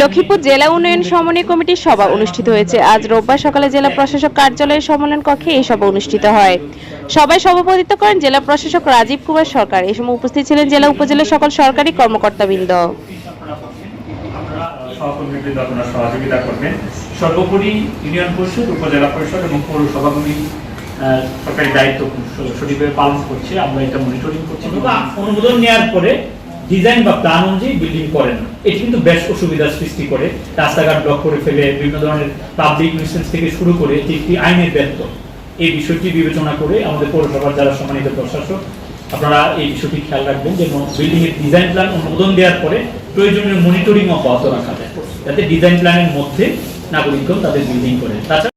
লক্ষ্মীপুর জেলা উন্নয়ন সমন্বয় কমিটির সভা অনুষ্ঠিত হয়েছে। আজ রোববার সকালে জেলা প্রশাসক কার্যালয়ের সম্মেলন কক্ষে এই সভা অনুষ্ঠিত হয়। সভায় সভাপতিত্ব করেন জেলা প্রশাসক রাজীব কুমার সরকার। এই সময় উপস্থিত ছিলেন জেলা উপজেলার সকল সরকারি কর্মকর্তাবৃন্দ। সহযোগিতা করবেন। সর্বোপরি ইউনিয়ন পরিষদ উপজেলা পরিষদ এবং পৌরসভাগুলি সরকারি দায়িত্ব সঠিকভাবে পালন করছে, আমরা এটা মনিটরিং করছি। বা অনুমোদন নেওয়ার পরে ডিজাইন বা প্ল্যান অনুযায়ী বিল্ডিং করে না। এটি কিন্তু বেশ অসুবিধার সৃষ্টি করে। রাস্তাঘাট ব্লক করে ফেলে, বিভিন্ন ধরনের পাবলিক নিউসেন্স থেকে শুরু করে এটি একটি আইনের ব্যর্থ এই বিষয়টি বিবেচনা করে আমাদের পৌরসভার যারা সম্মানিত প্রশাসক, আপনারা এই বিষয়টি খেয়াল রাখবেন যে বিল্ডিং এর ডিজাইন প্ল্যান অনুমোদন দেওয়ার পরে প্রয়োজনীয় মনিটরিং অব্যাহত রাখা যায়। যাতে ডিজাইন প্ল্যানের মধ্যে নাগরিকগণ তাদের বিল্ডিং করে। তাছাড়া